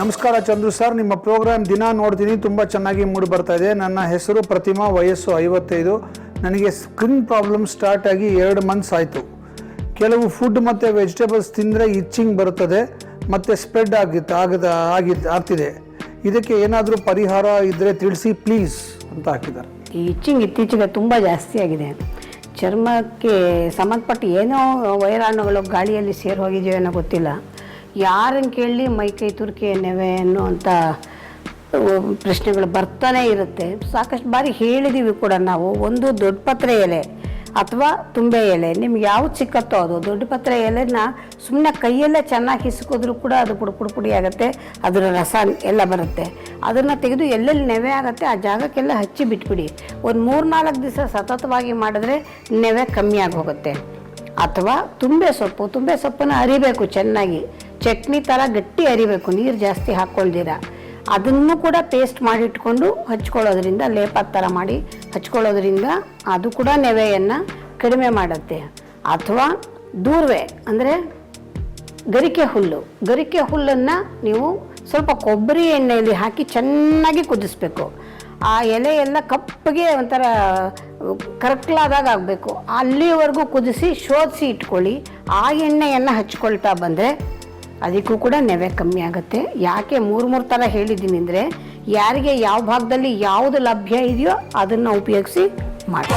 ನಮಸ್ಕಾರ ಚಂದ್ರು ಸರ್, ನಿಮ್ಮ ಪ್ರೋಗ್ರಾಮ್ ದಿನ ನೋಡ್ತೀನಿ, ತುಂಬ ಚೆನ್ನಾಗಿ ಮೂಡಿ ಬರ್ತಾ ಇದೆ. ನನ್ನ ಹೆಸರು ಪ್ರತಿಮಾ, ವಯಸ್ಸು ಐವತ್ತೈದು. ನನಗೆ ಸ್ಕಿನ್ ಪ್ರಾಬ್ಲಮ್ ಸ್ಟಾರ್ಟ್ ಆಗಿ ಎರಡು ಮಂತ್ಸ್ ಆಯಿತು. ಕೆಲವು ಫುಡ್ ಮತ್ತು ವೆಜಿಟೇಬಲ್ಸ್ ತಿಂದರೆ ಇಚ್ಚಿಂಗ್ ಬರುತ್ತದೆ, ಮತ್ತು ಸ್ಪ್ರೆಡ್ ಆಗಿತ್ತು ಆಗದ ಆಗಿದ್ದು ಆಗ್ತಿದೆ. ಇದಕ್ಕೆ ಏನಾದರೂ ಪರಿಹಾರ ಇದ್ದರೆ ತಿಳಿಸಿ, ಪ್ಲೀಸ್, ಅಂತ ಹಾಕಿದ್ದಾರೆ. ಈ ಇಚ್ಚಿಂಗ್ ಇತ್ತೀಚೆಗೆ ತುಂಬ ಜಾಸ್ತಿ ಆಗಿದೆ. ಚರ್ಮಕ್ಕೆ ಸಂಬಂಧಪಟ್ಟ ಏನೋ ವೈರಾಣುಗಳು ಗಾಳಿಯಲ್ಲಿ ಸೇರಿ ಹೋಗಿದೆಯೋ ಏನೋ ಗೊತ್ತಿಲ್ಲ. ಯಾರನ್ನು ಕೇಳಲಿ ಮೈಕೈ ತುರ್ಕೆ ನೆವೆ ಅನ್ನುವಂಥ ಪ್ರಶ್ನೆಗಳು ಬರ್ತಾನೆ ಇರುತ್ತೆ. ಸಾಕಷ್ಟು ಬಾರಿ ಹೇಳಿದ್ದೀವಿ ಕೂಡ ನಾವು. ಒಂದು ದೊಡ್ಡ ಪತ್ರೆ ಎಲೆ ಅಥವಾ ತುಂಬೆ ಎಲೆ, ನಿಮ್ಗೆ ಯಾವ್ದು ಸಿಕ್ಕತ್ತೋ ಅದು ದೊಡ್ಡ ಪತ್ರೆ ಎಲೆನ ಸುಮ್ಮನೆ ಕೈಯಲ್ಲೇ ಚೆನ್ನಾಗಿ ಹಿಸುಕೋದ್ರೂ ಕೂಡ ಅದು ಪುಡಿ ಪುಡಿ ಪುಡಿ ಆಗುತ್ತೆ, ಅದರ ರಸ ಎಲ್ಲ ಬರುತ್ತೆ. ಅದನ್ನು ತೆಗೆದು ಎಲ್ಲೆಲ್ಲಿ ನೆವೆ ಆಗುತ್ತೆ ಆ ಜಾಗಕ್ಕೆಲ್ಲ ಹಚ್ಚಿ ಬಿಟ್ಬಿಡಿ. ಒಂದು ಮೂರು ನಾಲ್ಕು ದಿವಸ ಸತತವಾಗಿ ಮಾಡಿದ್ರೆ ನೆವೆ ಕಮ್ಮಿ ಆಗಿ ಹೋಗುತ್ತೆ ಅಥವಾ ತುಂಬೆ ಸೊಪ್ಪು, ತುಂಬೆ ಸೊಪ್ಪನ್ನು ಅರಿಬೇಕು ಚೆನ್ನಾಗಿ. ಚಟ್ನಿ ಥರ ಗಟ್ಟಿ ಅರಿಬೇಕು, ನೀರು ಜಾಸ್ತಿ ಹಾಕ್ಕೊಳ್ದಿರ ಅದನ್ನು ಕೂಡ ಪೇಸ್ಟ್ ಮಾಡಿಟ್ಕೊಂಡು ಹಚ್ಕೊಳ್ಳೋದ್ರಿಂದ ಲೇಪ ಥರ ಮಾಡಿ ಹಚ್ಕೊಳ್ಳೋದ್ರಿಂದ ಅದು ಕೂಡ ನೆವೆಯನ್ನು ಕಡಿಮೆ ಮಾಡುತ್ತೆ. ಅಥವಾ ದೂರ್ವೆ, ಅಂದರೆ ಗರಿಕೆ ಹುಲ್ಲು. ಗರಿಕೆ ಹುಲ್ಲನ್ನು ನೀವು ಸ್ವಲ್ಪ ಕೊಬ್ಬರಿ ಎಣ್ಣೆಯಲ್ಲಿ ಹಾಕಿ ಚೆನ್ನಾಗಿ ಕುದಿಸ್ಬೇಕು. ಆ ಎಲೆಯೆಲ್ಲ ಕಪ್ಪಗೆ ಒಂಥರ ಕರಕ್ಲಾದಾಗ ಆಗಬೇಕು. ಅಲ್ಲಿವರೆಗೂ ಕುದಿಸಿ ಶೋಧಿಸಿ ಇಟ್ಕೊಳ್ಳಿ. ಆ ಎಣ್ಣೆಯನ್ನು ಹಚ್ಕೊಳ್ತಾ ಬಂದರೆ ಅದಕ್ಕೂ ಕೂಡ ನೆವೆ ಕಮ್ಮಿ ಆಗುತ್ತೆ. ಯಾಕೆ ಮೂರು ಮೂರು ಥರ ಹೇಳಿದ್ದೀನಿ ಅಂದರೆ, ಯಾರಿಗೆ ಯಾವ ಭಾಗದಲ್ಲಿ ಯಾವುದು ಲಭ್ಯ ಇದೆಯೋ ಅದನ್ನು ಉಪಯೋಗಿಸಿ ಮಾಡಿ